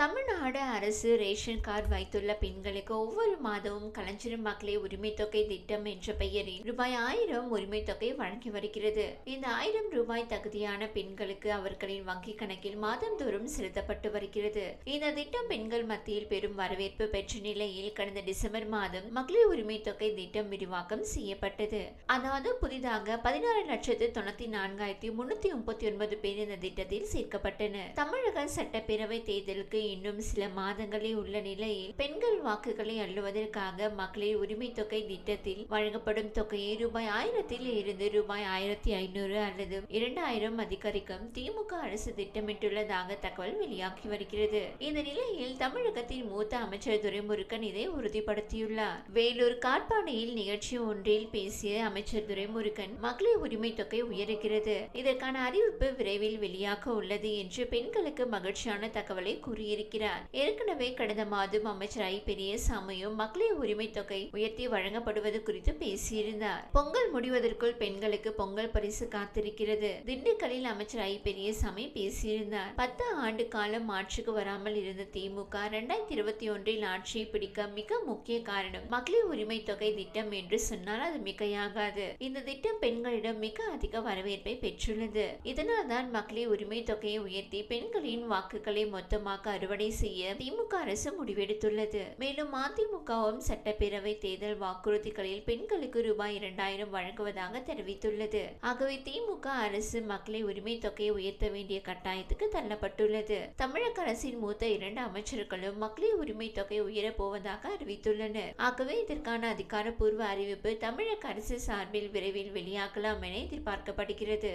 தமிழ்நாடு அரசு ration card வைத்துள்ள பெண்களுக்கு ஒவ்வொரு மாதமும் கலைஞர் மகளிர் உரிமை தொகை திட்டம் என்ற பெயரில் ரூபாய் ஆயிரம் உரிமை தொகை வழங்கி வருகிறது. இந்த ஆயிரம் ரூபாய் தகுதியான பெண்களுக்கு அவர்களின் வங்கி கணக்கில் மாதந்தோறும் செலுத்தப்பட்டு வருகிறது. இந்த திட்டம் பெண்கள் மத்தியில் பெரும் வரவேற்பு பெற்ற நிலையில் கடந்த டிசம்பர் மாதம் மகளிர் உரிமை தொகை திட்டம் விரிவாக்கம் செய்யப்பட்டது. அதாவது புதிதாக பதினாறு லட்சத்து தொண்ணூத்தி நான்காயிரத்தி முன்னூத்தி முப்பத்தி ஒன்பது பேர் இந்த திட்டத்தில் சேர்க்கப்பட்டனர். தமிழக சட்டப்பேரவை தேர்தலுக்கு இன்னும் சில மாதங்களே உள்ள நிலையில் பெண்கள் வாக்குகளை அள்ளுவதற்காக மகளிர் உரிமை தொகை திட்டத்தில் வழங்கப்படும் தொகையை ரூபாய் ஆயிரத்தில் இருந்து ரூபாய் ஆயிரத்தி ஐநூறு அல்லது இரண்டாயிரம் அதிகரிக்கும் திமுக அரசு திட்டமிட்டுள்ளதாக தகவல் வெளியாகி வருகிறது. இந்த நிலையில் தமிழகத்தின் மூத்த அமைச்சர் துரைமுருகன் இதை உறுதிப்படுத்தியுள்ளார். வேலூர் காட்பாடியில் நிகழ்ச்சி ஒன்றில் பேசிய அமைச்சர் துரைமுருகன் மகளிர் உரிமை தொகை உயருகிறது. இதற்கான அறிவிப்பு விரைவில் வெளியாக உள்ளது என்று பெண்களுக்கு மகிழ்ச்சியான தகவலை கூறியிருக்கிறார். ஏற்கனவே கடந்த மாதம் அமைச்சர் ஐ. பெரியசாமியும் மகளிர் உரிமை தொகை உயர்த்தி வழங்கப்படுவது குறித்து பேசியிருந்தார். பொங்கல் முடிவதற்குள் பெண்களுக்கு பொங்கல் பரிசு காத்திருக்கிறது. திண்டுக்கல்லில் அமைச்சர் ஐ. பெரியசாமி பேசியிருந்தார். பத்து ஆண்டு காலம் ஆட்சிக்கு வராமல் இருந்த திமுக இரண்டாயிரத்தி இருபத்தி ஒன்றில் ஆட்சியை பிடிக்க மிக முக்கிய காரணம் மகளிர் உரிமை தொகை திட்டம் என்று சொன்னால் அது மிகையாகாது. இந்த திட்டம் பெண்களிடம் மிக அதிக வரவேற்பை பெற்றுள்ளது. இதனால் தான் மகளிர் உரிமை தொகையை உயர்த்தி பெண்களின் வாக்குகளை மொத்தமாக அறுவடை செய்ய திமுக அரசு முடிவெடுத்துள்ளது. மேலும் அதிமுகவும் சட்டப்பேரவை தேர்தல் வாக்குறுதிகளில் பெண்களுக்கு ரூபாய் இரண்டாயிரம் வழங்குவதாக தெரிவித்துள்ளது. ஆகவே திமுக அரசு மக்களை உரிமை தொகையை உயர்த்த வேண்டிய கட்டாயத்துக்கு தள்ளப்பட்டுள்ளது. தமிழக அரசின் மூத்த இரண்டு அமைச்சர்களும் மகளிர் உரிமை தொகை உயரப் போவதாக அறிவித்துள்ளனர். ஆகவே இதற்கான அதிகாரப்பூர்வ அறிவிப்பு தமிழக அரசு சார்பில் விரைவில் வெளியாகலாம் என எதிர்பார்க்கப்படுகிறது.